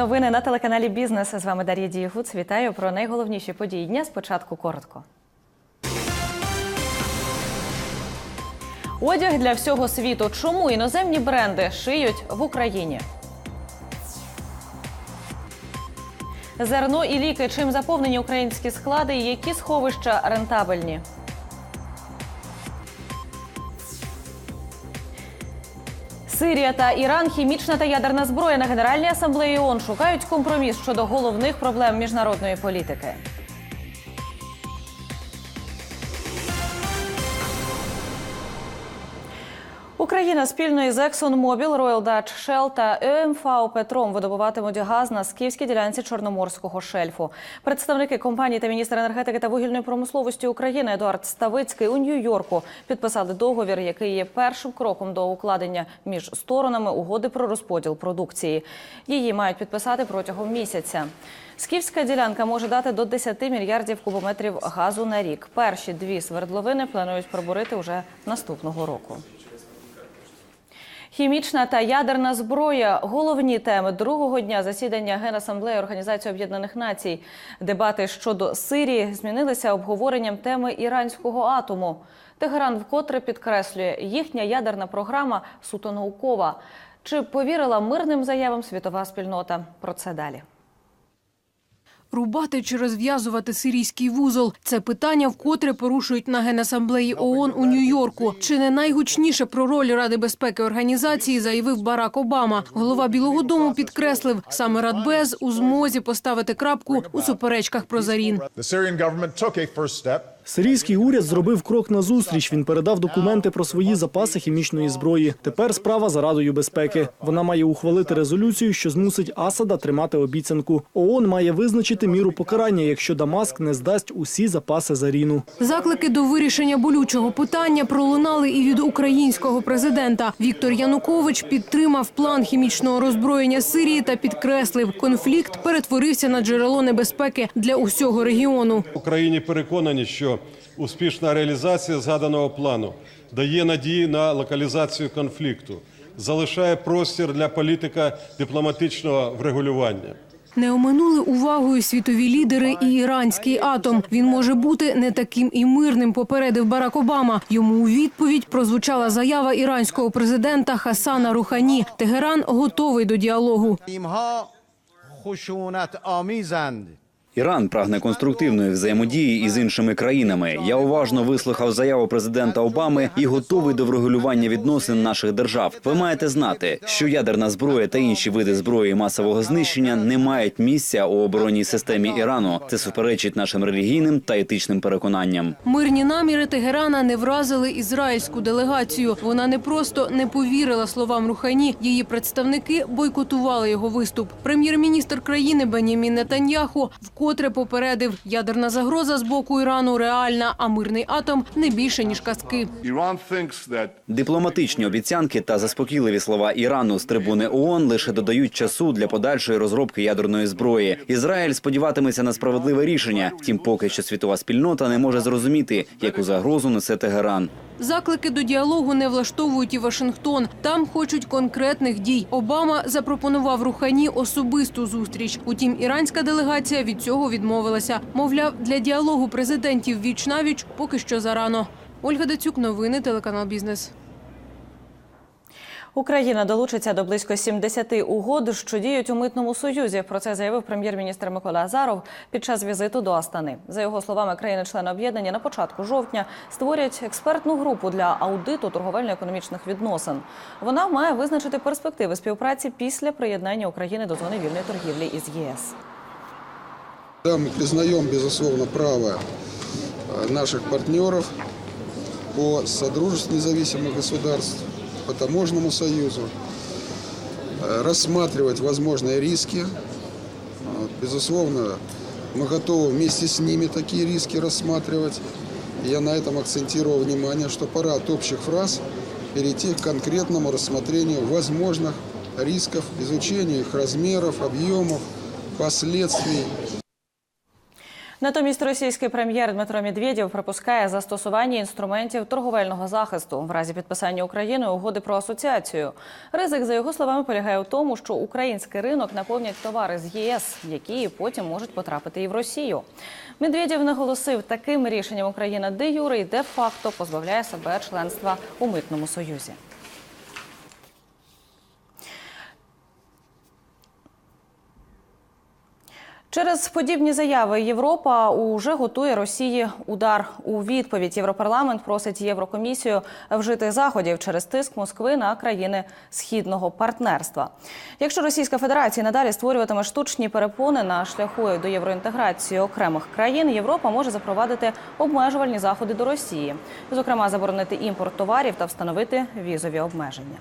Новини на телеканалі Бізнес. З вами Дар'я Дієгуц. Вітаю про найголовніші події дня. Спочатку коротко. Одяг для всього світу. Чому іноземні бренди шиють в Україні? Зерно і ліки. Чим заповнені українські склади і які сховища рентабельні? Сирія та Іран, хімічна та ядерна зброя на Генеральній асамблеї ООН шукають компроміс щодо головних проблем міжнародної політики. Україна спільно із ExxonMobil, Royal Dutch Shell та ЕМФАО Петром видобуватимуть газ на скіфській ділянці Чорноморського шельфу. Представники компанії та міністр енергетики та вугільної промисловості України Едуард Ставицький у Нью-Йорку підписали договір, який є першим кроком до укладення між сторонами угоди про розподіл продукції. Її мають підписати протягом місяця. Скіфська ділянка може дати до 10 мільярдів кубометрів газу на рік. Перші дві свердловини планують пробурити уже наступного року. Хімічна та ядерна зброя головні теми другого дня засідання Генасамблеї Організації Об'єднаних Націй. Дебати щодо Сирії змінилися обговоренням теми іранського атому. Тегеран вкотре підкреслює, їхня ядерна програма суто наукова. Чи повірила мирним заявам світова спільнота? Про це далі. Рубати чи розв'язувати сирійський вузол – це питання вкотре порушують на Генасамблеї ООН у Нью-Йорку. Чи не найгучніше про роль Ради безпеки організації заявив Барак Обама. Голова Білого Дому підкреслив, саме Радбез у змозі поставити крапку у суперечках про Зарін. Сирійський уряд зробив крок назустріч. Він передав документи про свої запаси хімічної зброї. Тепер справа за Радою безпеки. Вона має ухвалити резолюцію, що змусить Асада тримати обіцянку. ООН має визначити міру покарання, якщо Дамаск не здасть усі запаси заріну. Заклики до вирішення болючого питання пролунали і від українського президента. Віктор Янукович підтримав план хімічного роззброєння Сирії та підкреслив, конфлікт перетворився на джерело небезпеки для усього регіону. Україні переконані, що успішна реалізація згаданого плану дає надії на локалізацію конфлікту, залишає простір для політика дипломатичного врегулювання. Не оминули увагою світові лідери і іранський атом. Він може бути не таким і мирним, попередив Барак Обама. Йому у відповідь прозвучала заява іранського президента Хасана Рухані. Тегеран готовий до діалогу. Іран прагне конструктивної взаємодії із іншими країнами. Я уважно вислухав заяву президента Обами і готовий до врегулювання відносин наших держав. Ви маєте знати, що ядерна зброя та інші види зброї масового знищення не мають місця у оборонній системі Ірану. Це суперечить нашим релігійним та етичним переконанням. Мирні наміри Тегерана не вразили ізраїльську делегацію. Вона не просто не повірила словам Рухані. Її представники бойкотували його виступ. Прем'єр-міністр країни Бенімін Нетаньяху в вкотре попередив, ядерна загроза з боку Ірану реальна, а мирний атом не більше ніж казки. Дипломатичні обіцянки та заспокійливі слова Ірану з трибуни ООН лише додають часу для подальшої розробки ядерної зброї. Ізраїль сподіватиметься на справедливе рішення. Втім, поки що світова спільнота не може зрозуміти, яку загрозу несе Тегеран. Заклики до діалогу не влаштовують і Вашингтон. Там хочуть конкретних дій. Обама запропонував Рухані особисту зустріч. Утім, іранська делегація від цього відмовилася. Мовляв, для діалогу президентів віч навіч поки що зарано. Ольга Дацюк, новини, телеканал Бізнес. Україна долучиться до близько 70 угод, що діють у митному союзі. Про це заявив прем'єр-міністр Микола Азаров під час візиту до Астани. За його словами, країни-члени об'єднання на початку жовтня створять експертну групу для аудиту торговельно-економічних відносин. Вона має визначити перспективи співпраці після приєднання України до зони вільної торгівлі із ЄС. Да, мы признаем, безусловно, право э, наших партнеров по содружеству независимых государств, по таможенному союзу, э, рассматривать возможные риски. Безусловно, мы готовы вместе с ними такие риски рассматривать. Я на этом акцентировал внимание, что пора от общих фраз перейти к конкретному рассмотрению возможных рисков, изучению их размеров, объемов, последствий. Натомість російський прем'єр Дмитро Медведєв припускає застосування інструментів торговельного захисту в разі підписання Україною угоди про асоціацію. Ризик, за його словами, полягає у тому, що український ринок наповнять товари з ЄС, які потім можуть потрапити і в Росію. Медведєв наголосив, таким рішенням Україна де юре і де факто позбавляє себе членства у митному союзі. Через подібні заяви Європа уже готує Росії удар у відповідь. Європарламент просить Єврокомісію вжити заходів через тиск Москви на країни східного партнерства. Якщо Російська Федерація надалі створюватиме штучні перепони на шляху до євроінтеграції окремих країн, Європа може запровадити обмежувальні заходи до Росії, зокрема заборонити імпорт товарів та встановити візові обмеження.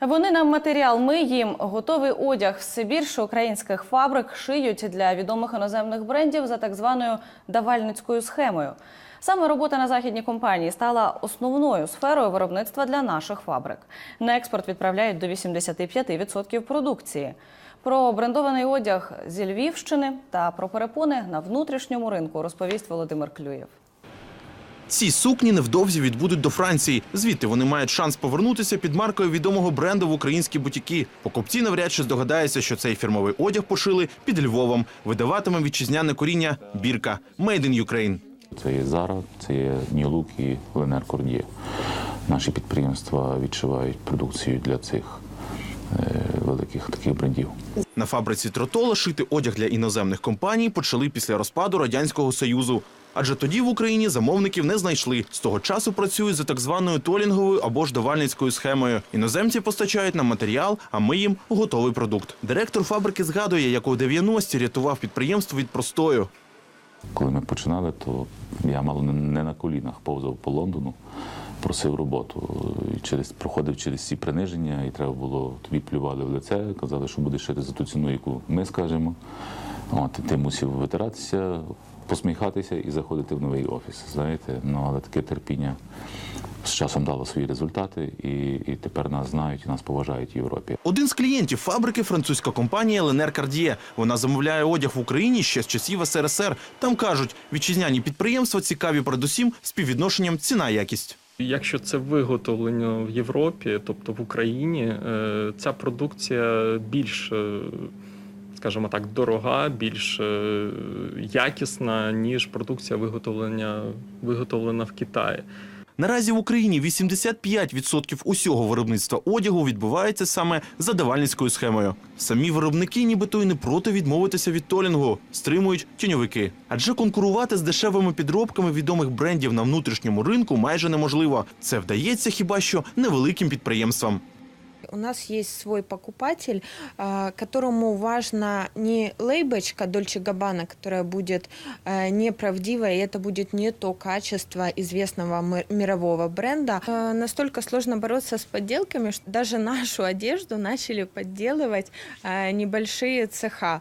Вони нам матеріал, ми їм готовий одяг. Все більше українських фабрик шиють для відомих іноземних брендів за так званою давальницькою схемою. Саме робота на західній компанії стала основною сферою виробництва для наших фабрик. На експорт відправляють до 85% продукції. Про брендований одяг зі Львівщини та про перепони на внутрішньому ринку розповість Володимир Клюєв. Ці сукні невдовзі відбудуть до Франції. Звідти вони мають шанс повернутися під маркою відомого бренду в українські бутіки. Покупці навряд чи здогадаються, що цей фірмовий одяг пошили під Львовом. Видаватиме вітчизняне коріння бірка Made in Ukraine. Це є Zara, це є Look і Ленер Кордіє. Наші підприємства відшивають продукцію для цих е, великих таких брендів. На фабриці Тротола шити одяг для іноземних компаній почали після розпаду радянського союзу. Адже тоді в Україні замовників не знайшли. З того часу працюють за так званою толінговою або ж давальницькою схемою. Іноземці постачають нам матеріал, а ми їм готовий продукт. Директор фабрики згадує, як у 90-ті рятував підприємство від простою. Коли ми починали, то я мало не- на колінах повзав по Лондону, просив роботу. І через, проходив через ці приниження, і треба було тобі плювали в лице, казали, що будеш шити за ту ціну, яку ми скажемо. От, ти мусив витиратися, посміхатися і заходити в новий офіс. Знаєте, ну але таке терпіння з часом дало свої результати, і, і тепер нас знають і нас поважають в Європі. Один з клієнтів фабрики французька компанія Ленер Кардіє. Вона замовляє одяг в Україні ще з часів СРСР. Там кажуть, вітчизняні підприємства цікаві передусім співвідношенням ціна-якість. Якщо це виготовлення в Європі, тобто в Україні, е, ця продукція більш, е, скажімо так, дорога, більш е, якісна, ніж продукція виготовлення, виготовлена в Китаї. Наразі в Україні 85% усього виробництва одягу відбувається саме за давальницькою схемою. Самі виробники, нібито й не проти відмовитися від толінгу, стримують тіньовики. Адже конкурувати з дешевими підробками відомих брендів на внутрішньому ринку майже неможливо. Це вдається хіба що невеликим підприємствам. У нас есть свой покупатель, а, которому важна не лейбочка Дольче Габбана, которая будет э, неправдивая, и это будет не то качество известного ми- мирового бренда. Э, Настолько сложно бороться с подделками, что даже нашу одежду начали подделывать э, небольшие цеха.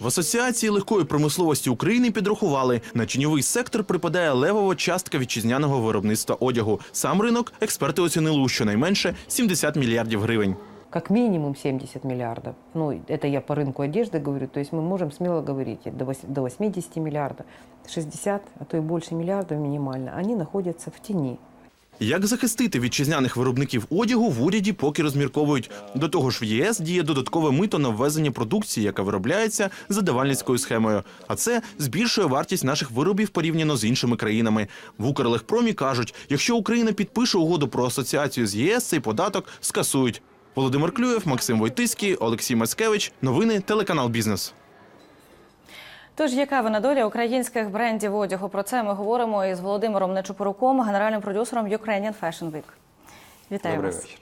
В асоціації легкої промисловості України підрахували, на тіньовий сектор припадає левова частка вітчизняного виробництва одягу. Сам ринок експерти оцінили у щонайменше 70 мільярдів гривень. как минимум 70 миллиардов. Ну, это я по рынку одежды говорю, то есть мы можем смело говорить и до вось- до 80 миллиардов, 60, а то и больше миллиардов минимально, они находятся в тени. Як захистити вітчизняних виробників одягу в уряді поки розмірковують. До того ж, в ЄС діє додаткове мито на ввезення продукції, яка виробляється за давальницькою схемою. А це збільшує вартість наших виробів порівняно з іншими країнами. В Укрлегпромі кажуть, якщо Україна підпише угоду про асоціацію з ЄС, цей податок скасують. Володимир Клюєв, Максим Войтиський, Олексій Мацкевич. Новини телеканал Бізнес. Тож, яка вона доля українських брендів одягу? Про це ми говоримо із Володимиром Нечупоруком, генеральним продюсером Ukrainian Fashion Week. Вітаю Добрий вас. вечір.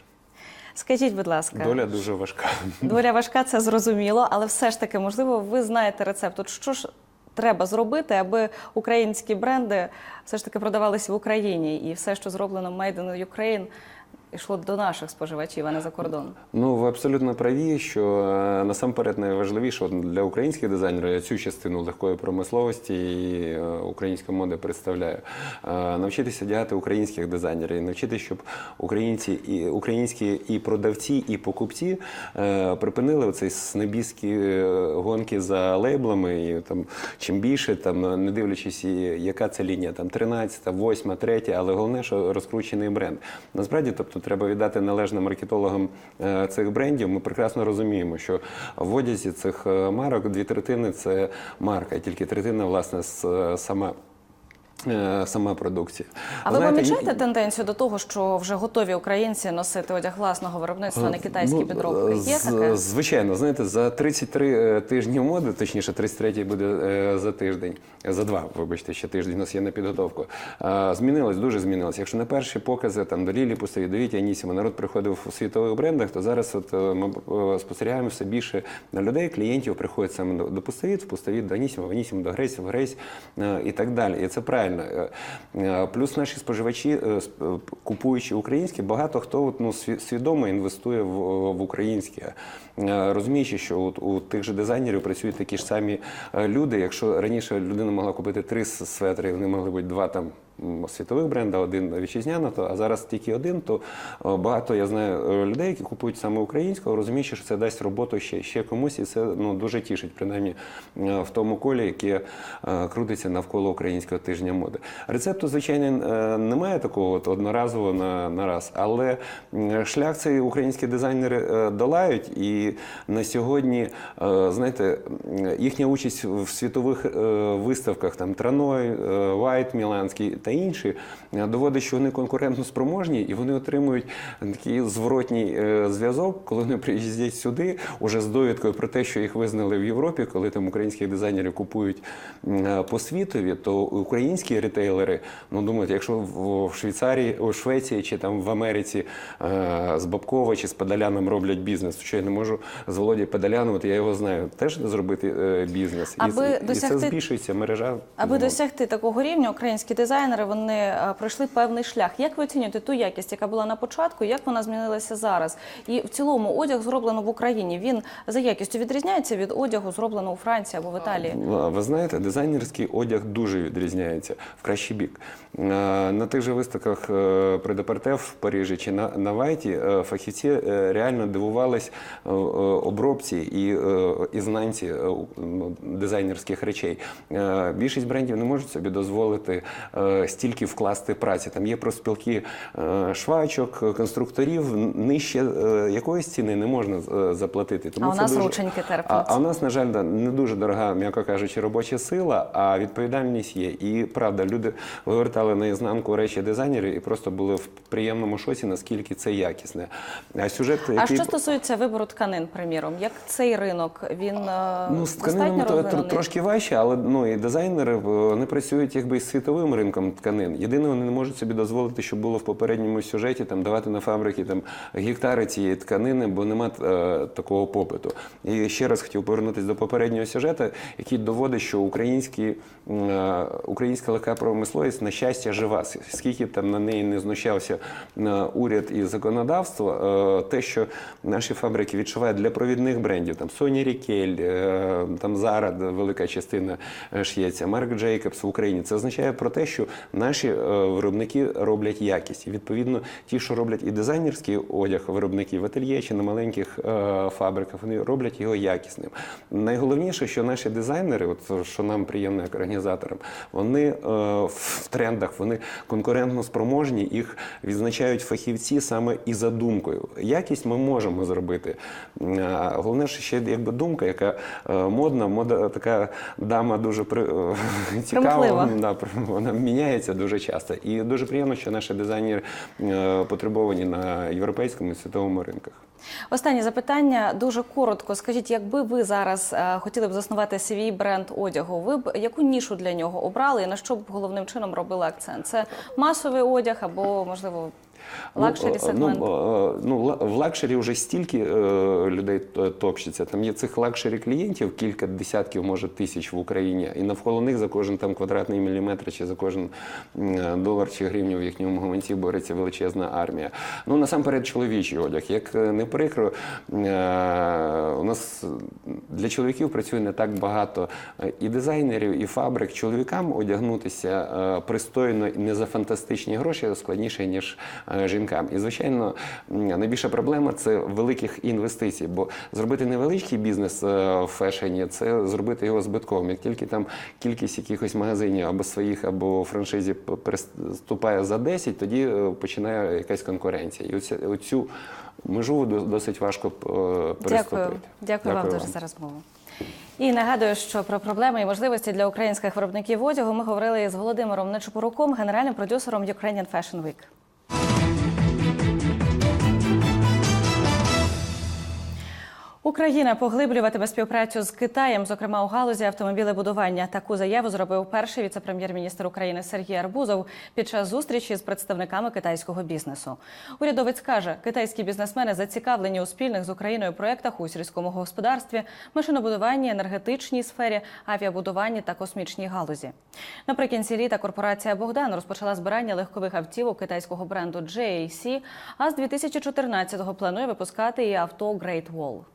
Скажіть, будь ласка, Доля дуже важка. доля важка, це зрозуміло, але все ж таки, можливо, ви знаєте рецепт. От що ж треба зробити, аби українські бренди все ж таки продавалися в Україні, і все, що зроблено Made in Ukraine, йшло до наших споживачів, а не за кордон? Ну, ви абсолютно праві, що е, насамперед найважливіше для українських дизайнерів я цю частину легкої промисловості і е, української моди представляю. Е, Навчитися одягати українських дизайнерів, навчитися, щоб українці і українські і продавці, і покупці припинили оцей снобістські е, гонки за лейблами. І там чим більше, там не дивлячись, яка це лінія, там 13, 8, 3, але головне, що розкручений бренд. Насправді, тобто, треба віддати належне маркетологам е, цих брендів. Ми прекрасно розуміємо, що в одязі цих е, марок дві третини це марка, тільки третина, власне, е, сама. Е, Сама продукція. А ви Знаєте, помічаєте тенденцію до того, що вже готові українці носити одяг власного виробництва, а не китайські Ну, підробки? Є з- таке? Звичайно, знаєте, за 33 тижні моди, точніше, 33-й буде е, за тиждень, е, за два, вибачте, ще тиждень у нас є на підготовку. Е, Змінилось, дуже змінилось. Якщо на перші покази там до Лілі Пустові, до Віті Анісіма народ приходив у світових брендах, то зараз от, е, ми е, спостерігаємо все більше людей, клієнтів приходять саме до, Пустовіт, в Пустовіт до Анісіма, в Анісіма до Грейс, в Грейс е, і так далі. І це правильно. Е, е, Плюс наші споживачі, е, купуючи українське, багато хто ну, свідомо інвестує в, українське, розуміючи, що от, у тих же дизайнерів працюють такі ж самі люди. Якщо раніше людина могла купити три светри, вони могли бути два там. Світових бренда, один вітчизняна, то а зараз тільки один. То е, багато я знаю е, людей, які купують саме українського, розуміючи, що це дасть роботу ще, ще комусь, і це ну дуже тішить, принаймні е, в тому колі, яке крутиться навколо українського тижня моди. Рецепту, звичайно, немає такого от одноразового на, на раз, але шлях цей українські дизайнери долають, і на сьогодні, знаєте, їхня участь в світових виставках, там Траной, Вайт Міланський та інші, е, доводить, що вони конкурентно спроможні і вони отримують такий зворотній е, зв'язок, коли вони приїздять сюди, уже з довідкою про те, що їх визнали в Європі, коли там українських дизайнерів купують е, по світові, то українські ретейлери, ну думають, якщо в Швейцарії, у Швеції чи там в Америці з Бабкова чи з Подоляном роблять бізнес, що я не можу з Володією Подоляном, от я його знаю, теж зробити бізнес. Аби і, це- і це збільшується мережа. Аби ну, досягти такого рівня, українські дизайнери вони е, пройшли певний шлях. Як ви оцінюєте ту якість, яка була на початку, як вона змінилася зараз? І в цілому одяг зроблено в Україні. Він за якістю відрізняється від одягу, зробленого у Франції або в Італії. Ви знаєте, дизайнерський одяг дуже відрізняється в кращий бік. На тих же виставках е, при Департе в Парижі чи на, на Вайті е, фахівці реально дивувались обробці і, і знанці дизайнерських речей. Більшість брендів не можуть собі дозволити стільки вкласти праці. Там є проспілки е, швачок, конструкторів, нижче е, якоїсь ціни не можна е, заплатити. А у нас дуже- рученьки терплять. А, а у нас, на жаль, не дуже дорога, м'яко кажучи, робоча сила, а відповідальність є. І правда, люди вивертали наізнанку речі дизайнерів і просто були в приємному шоці, наскільки це якісне. А сюжет, А що стосується вибору тканин, приміром, як цей ринок він Ну, з то, трошки важче, але ну і дизайнери вони працюють якби з світовим ринком тканин. Єдине, вони не можуть собі дозволити, що було в попередньому сюжеті, там давати на фабрики там гектари цієї тканини, бо нема е, такого попиту. І ще раз хотів повернутися до попереднього сюжету, який доводить, що українські, е, українська легка промисловість на щастя жива. Скільки там на неї не знущався е, уряд і законодавство, е, те, що наші фабрики відчувають для провідних брендів, там Sony Рікель, е, там Zara, велика частина е, ш'ється, Марк Джейкобс в Україні. Це означає про те, що наші е, виробники роблять якість. І відповідно, ті, що роблять і дизайнерський одяг виробники в ательє чи на маленьких е, фабриках, вони роблять його якісним. Найголовніше, що наші дизайнери, от що нам приємно як організаторам, вони е, в трендах, вони конкурентно спроможні, їх відзначають фахівці саме і за думкою. Якість ми можемо зробити. Головне, що ще якби думка, яка модна, мода така дама дуже при, цікава, вона, вона міняється дуже часто. І дуже приємно, що наші дизайнери е, потребовані на європейському і світовому ринках. Останнє запитання дуже коротко. Скажіть, якби ви зараз е, хотіли б заснувати свій бренд одягу, ви б яку нішу для нього обрали і на що б головним чином робили акцент? Це масовий одяг або можливо Лакшері Ну, сегмент. Ну, е, ну, в лакшері вже стільки е, людей топчеться. Там є цих лакшері клієнтів, кілька десятків, може тисяч в Україні, і навколо них за кожен там квадратний міліметр чи за кожен долар чи гривню в їхньому гаманці бореться величезна армія. Ну насамперед чоловічий одяг. Як е, не прикро, е, у нас для чоловіків працює не так багато е, і дизайнерів, і фабрик. Чоловікам одягнутися е, пристойно і не за фантастичні гроші складніше, ніж е, жінкам. І звичайно, найбільша проблема це великих інвестицій, бо зробити невеличкий бізнес е, в фешені це зробити його збитковим. Як тільки там кількість якихось магазинів або своїх, або франшизі переступає за 10, тоді е, починає якась конкуренція. І оця, оцю межу до- досить важко е, переступити. Дякую. Дякую вам дуже за розмову. І нагадую, що про проблеми і можливості для українських виробників одягу ми говорили з Володимиром Нечупоруком, генеральним продюсером Ukrainian Fashion Week. Україна поглиблюватиме співпрацю з Китаєм, зокрема у галузі автомобілебудування. Таку заяву зробив перший віце-прем'єр-міністр України Сергій Арбузов під час зустрічі з представниками китайського бізнесу. Урядовець каже, китайські бізнесмени зацікавлені у спільних з Україною проєктах у сільському господарстві, машинобудуванні, енергетичній сфері, авіабудуванні та космічній галузі. Наприкінці літа корпорація Богдан розпочала збирання легкових автівок китайського бренду JAC, а з 2014-го планує випускати і авто Great Wall.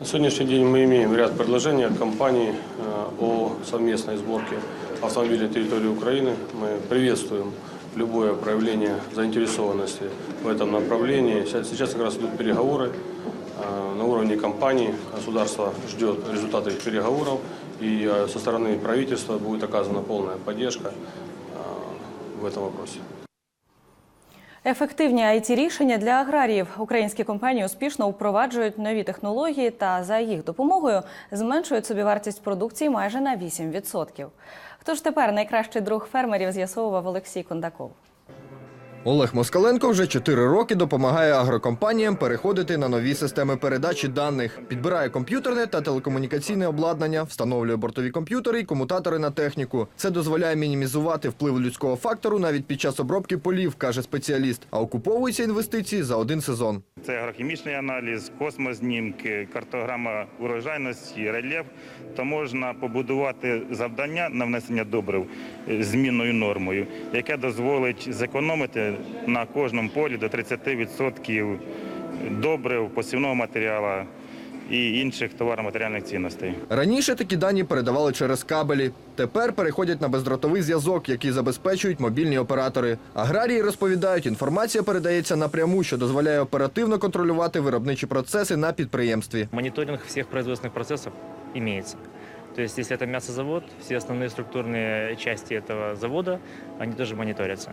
На сегодняшний день мы имеем ряд предложений от компаний э, о совместной сборке автомобилей на территории Украины. Мы приветствуем любое проявление заинтересованности в этом направлении. Сейчас как раз идут переговоры э, на уровне компаний. Государство ждет результаты этих переговоров, и э, со стороны правительства будет оказана полная поддержка в этом вопросе. Ефективні it рішення для аграріїв. Українські компанії успішно впроваджують нові технології та за їх допомогою зменшують собівартість продукції майже на 8%. Хто ж тепер найкращий друг фермерів з'ясовував Олексій Кондаков. Олег Москаленко вже 4 роки допомагає агрокомпаніям переходити на нові системи передачі даних, підбирає комп'ютерне та телекомунікаційне обладнання, встановлює бортові комп'ютери і комутатори на техніку. Це дозволяє мінімізувати вплив людського фактору навіть під час обробки полів, каже спеціаліст. А окуповуються інвестиції за один сезон. Це агрохімічний аналіз, космознімки, картограма урожайності, рельєф. То можна побудувати завдання на внесення добрив змінною нормою, яке дозволить зекономити на кожному полі до 30% добрив, посівного матеріалу і інших товаро-матеріальних цінностей. Раніше такі дані передавали через кабелі. Тепер переходять на бездротовий зв'язок, який забезпечують мобільні оператори. Аграрії розповідають, інформація передається напряму, що дозволяє оперативно контролювати виробничі процеси на підприємстві. Мониторинг всех производственных процессов имеется. То есть, если это мясозавод, все основные структурные части этого завода, они тоже мониторятся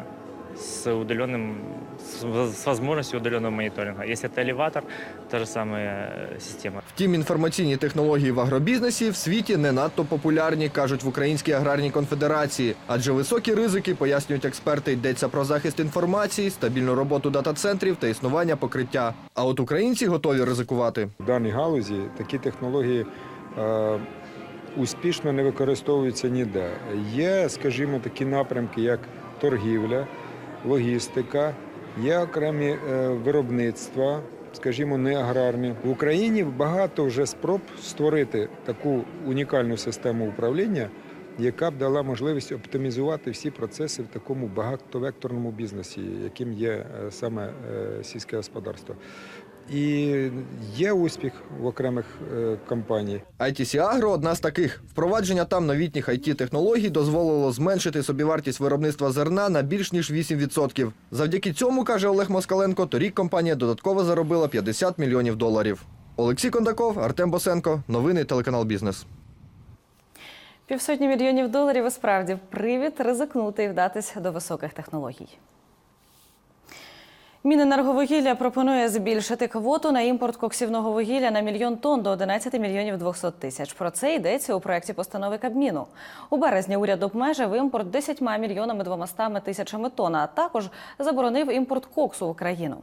с удаленным, с воз- с возможностью удаленного мониторинга. Если это элеватор, та же самая э, система. Втім, інформаційні технології в агробізнесі в світі не надто популярні, кажуть в Українській аграрній конфедерації. Адже високі ризики, пояснюють експерти, йдеться про захист інформації, стабільну роботу дата-центрів та існування покриття. А от українці готові ризикувати. В даній галузі такі технології е, успішно не використовуються ніде. Є, скажімо, такі напрямки, як торгівля, логістика, є окремі е, виробництва, скажімо, не аграрні. В Україні багато вже спроб створити таку унікальну систему управління, яка б дала можливість оптимізувати всі процеси в такому багатовекторному бізнесі, яким є е, саме е, сільське господарство. І є успіх в окремих е, компаній. ITC Agro – одна з таких. Впровадження там новітніх IT-технологій дозволило зменшити собівартість виробництва зерна на більш ніж 8%. Завдяки цьому, каже Олег Москаленко, торік компанія додатково заробила 50 мільйонів доларів. Олексій Кондаков, Артем Босенко. Новини телеканал Бізнес. Півсотні мільйонів доларів і справді привід ризикнути і вдатися до високих технологій. Міненерговугілля пропонує збільшити квоту на імпорт коксівного вугілля на мільйон тонн до 11 мільйонів 200 тисяч. Про це йдеться у проєкті постанови Кабміну. У березні уряд обмежив імпорт 10 мільйонами 200 тисячами тонн, а також заборонив імпорт коксу в Україну.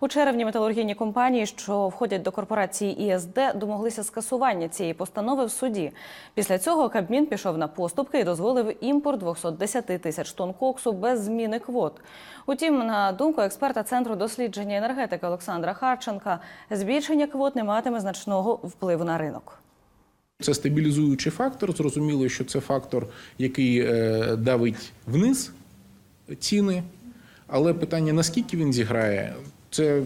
У червні металургійні компанії, що входять до корпорації ІСД, домоглися скасування цієї постанови в суді. Після цього Кабмін пішов на поступки і дозволив імпорт 210 тисяч тонн коксу без зміни квот. Утім, на думку експерта Центру центру дослідження енергетики Олександра Харченка, збільшення квот не матиме значного впливу на ринок. Це стабілізуючий фактор. Зрозуміло, що це фактор, який е, давить вниз ціни. Але питання, наскільки він зіграє, це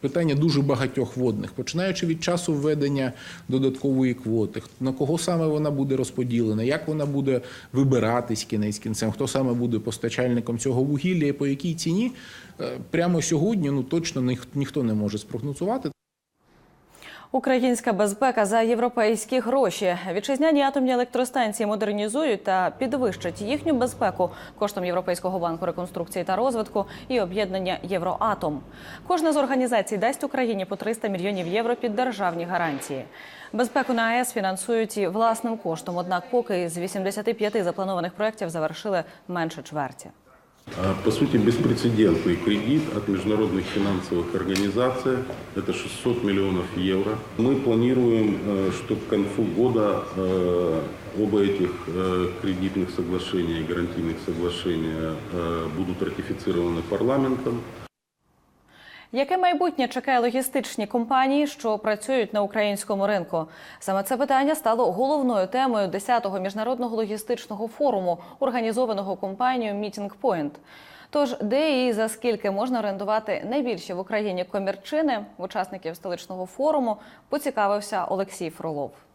питання дуже багатьох водних, починаючи від часу введення додаткової квоти, на кого саме вона буде розподілена, як вона буде вибиратись кінець кінцем, хто саме буде постачальником цього вугілля і по якій ціні. Е, Прямо сьогодні ну точно ніх- ніхто не може спрогнозувати. Українська безпека за європейські гроші. Вітчизняні атомні електростанції модернізують та підвищать їхню безпеку коштом Європейського банку реконструкції та розвитку і об'єднання Євроатом. Кожна з організацій дасть Україні по 300 мільйонів євро під державні гарантії. Безпеку на АЕС фінансують і власним коштом. Однак, поки з 85 запланованих проєктів завершили менше чверті. А, По сути, беспрецедентный кредит от международных финансовых организаций. Это 600 миллионов евро. Мы планируем, э, что к концу года э, оба этих э, кредитных соглашения, гарантийных соглашения будут ратифицированы парламентом. Яке майбутнє чекає логістичні компанії, що працюють на українському ринку? Саме це питання стало головною темою 10-го міжнародного логістичного форуму, організованого компанією Meeting Point. Тож, де і за скільки можна орендувати найбільші в Україні комірчини в учасників столичного форуму, поцікавився Олексій Фролов.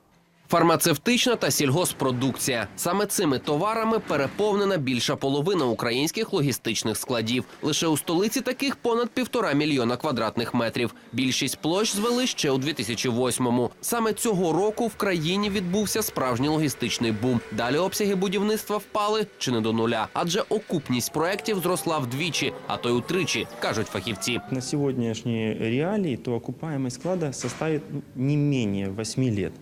Фармацевтична та сільгоспродукція. Саме цими товарами переповнена більша половина українських логістичних складів. Лише у столиці таких понад півтора мільйона квадратних метрів. Більшість площ звели ще у 2008-му. Саме цього року в країні відбувся справжній логістичний бум. Далі обсяги будівництва впали чи не до нуля, адже окупність проєктів зросла вдвічі, а то й утричі, кажуть фахівці. На сегодняшние реалии то окупаемость склада составит ну, не менее 8 лет.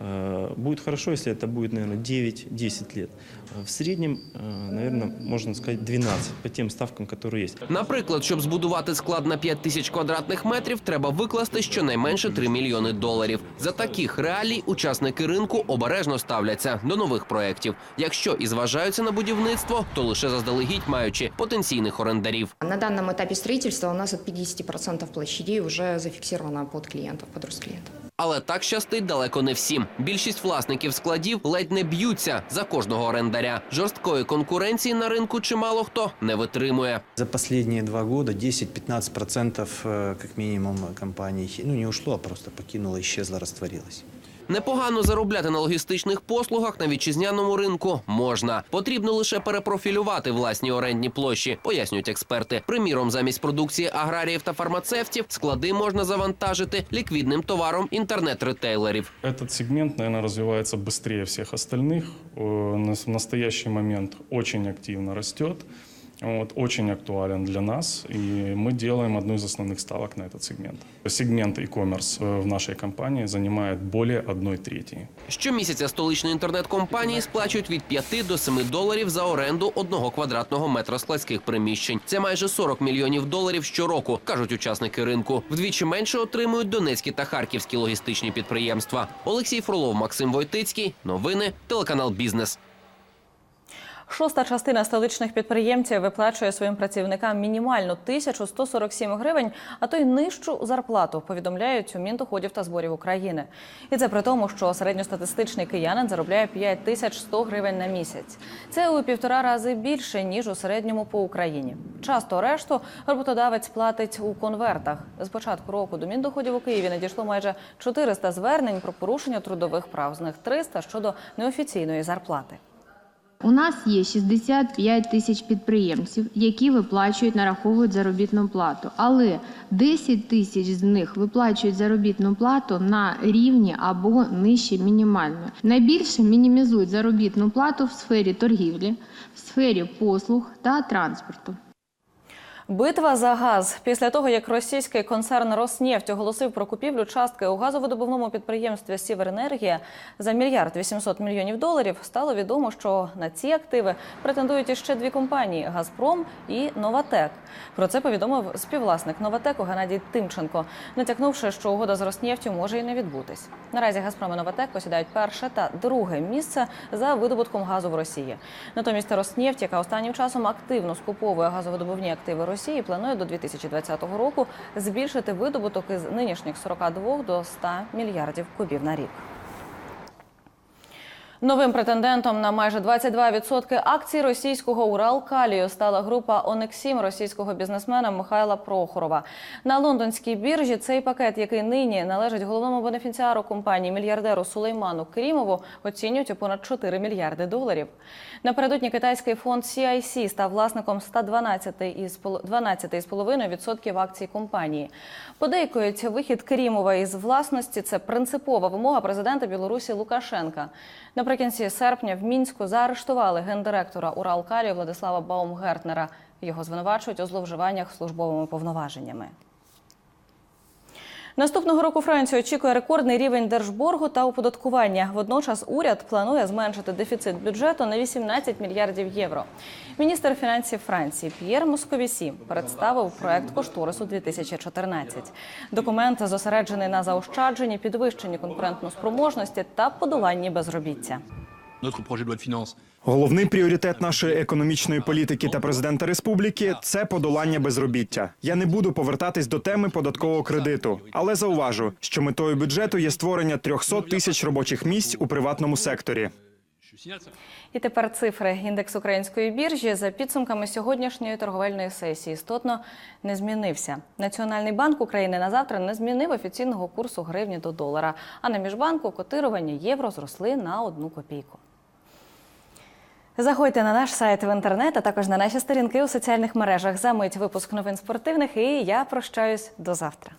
Э, Будет хорошо, если это будет, наверное, 9-10 лет. Э, В среднем, э, наверное, можно сказать 12 по тем ставкам, которые есть. Наприклад, щоб збудувати склад на 5 тисяч квадратних метрів, треба викласти щонайменше 3 мільйони доларів. За таких реалій учасники ринку обережно ставляться до нових проєктів. Якщо і зважаються на будівництво, то лише заздалегідь маючи потенційних орендарів. На данном этапе строительства у нас от 50% площадей уже зафиксировано под клиентов, под Росклиентов. Але так щастить далеко не всім. Більшість власників складів ледь не б'ються за кожного орендаря. Жорсткої конкуренції на ринку чимало хто не витримує. За останні два роки 10-15% як мінімум компаній ну не ушло, а просто покинуло, щезло, растворилось. Непогано заробляти на логістичних послугах на вітчизняному ринку можна. Потрібно лише перепрофілювати власні орендні площі, пояснюють експерти. Приміром, замість продукції аграріїв та фармацевтів склади можна завантажити ліквідним товаром інтернет-ретейлерів. Этот сегмент, наверное, развивается быстрее всех остальных. Э, на- В настоящий момент очень активно растет. Вот, очень актуален для нас, и мы делаем одну из основных ставок на этот сегмент. Сегмент e-commerce э, в нашей компании занимает более одной трети. Щомісяця столичні інтернет-компанії сплачують від 5 до 7 доларів за оренду одного квадратного метра складських приміщень. Це майже 40 мільйонів доларів щороку, кажуть учасники ринку. Вдвічі менше отримують донецькі та харківські логістичні підприємства. Олексій Фролов, Максим Войтицький. Новини, телеканал Бізнес. Шоста частина столичних підприємців виплачує своїм працівникам мінімальну 1147 гривень, а то й нижчу зарплату, повідомляють у Міндоходів та зборів України. І це при тому, що середньостатистичний киянин заробляє 5100 гривень на місяць. Це у півтора рази більше ніж у середньому по Україні. Часто решту роботодавець платить у конвертах. З початку року до Міндоходів у Києві надійшло майже 400 звернень про порушення трудових прав. З них 300 щодо неофіційної зарплати. У нас є 65 тисяч підприємців, які виплачують, нараховують заробітну плату. Але 10 тисяч з них виплачують заробітну плату на рівні або нижче мінімальної. Найбільше мінімізують заробітну плату в сфері торгівлі, в сфері послуг та транспорту. Битва за газ після того, як російський концерн «Роснефть» оголосив про купівлю частки у газовидобувному підприємстві «Сіверенергія» за мільярд 800 мільйонів доларів, стало відомо, що на ці активи претендують іще дві компанії «Газпром» і «Новатек». Про це повідомив співвласник «Новатеку» Геннадій Тимченко, натякнувши, що угода з «Роснефтю» може і не відбутись. Наразі «Газпром» і «Новатек» посідають перше та друге місце за видобутком газу в Росії. Натомість «Роснефть», яка останнім часом активно скуповує газовидобувні активи Росії, Росії планує до 2020 року збільшити видобуток із нинішніх 42 до 100 мільярдів кубів на рік. Новим претендентом на майже 22% акцій російського Уралкалію стала група Онексім російського бізнесмена Михайла Прохорова. На лондонській біржі цей пакет, який нині належить головному бенефіціару компанії мільярдеру Сулейману Крімову, оцінюють у понад 4 мільярди доларів. Напередодні китайський фонд CIC став власником 112 із 12,5% акцій компанії. Подейкують вихід Крімова із власності. Це принципова вимога президента Білорусі Лукашенка. Наприкінці серпня в мінську заарештували гендиректора Уралкалі Владислава Баумгертнера. Його звинувачують у зловживаннях службовими повноваженнями. Наступного року Францію очікує рекордний рівень держборгу та оподаткування. Водночас уряд планує зменшити дефіцит бюджету на 18 мільярдів євро. Міністр фінансів Франції П'єр Московісі представив проект кошторису 2014. Документ зосереджений на заощадженні, підвищенні конкурентноспроможності та подоланні безробіття. Головний пріоритет нашої економічної політики та президента республіки це подолання безробіття. Я не буду повертатись до теми податкового кредиту, але зауважу, що метою бюджету є створення 300 тисяч робочих місць у приватному секторі. І тепер цифри. Індекс української біржі за підсумками сьогоднішньої торговельної сесії істотно не змінився. Національний банк України на завтра не змінив офіційного курсу гривні до долара. А на міжбанку котирування євро зросли на одну копійку. Заходьте на наш сайт в інтернет, а також на наші сторінки у соціальних мережах. Замить випуск новин спортивних. І я прощаюсь до завтра.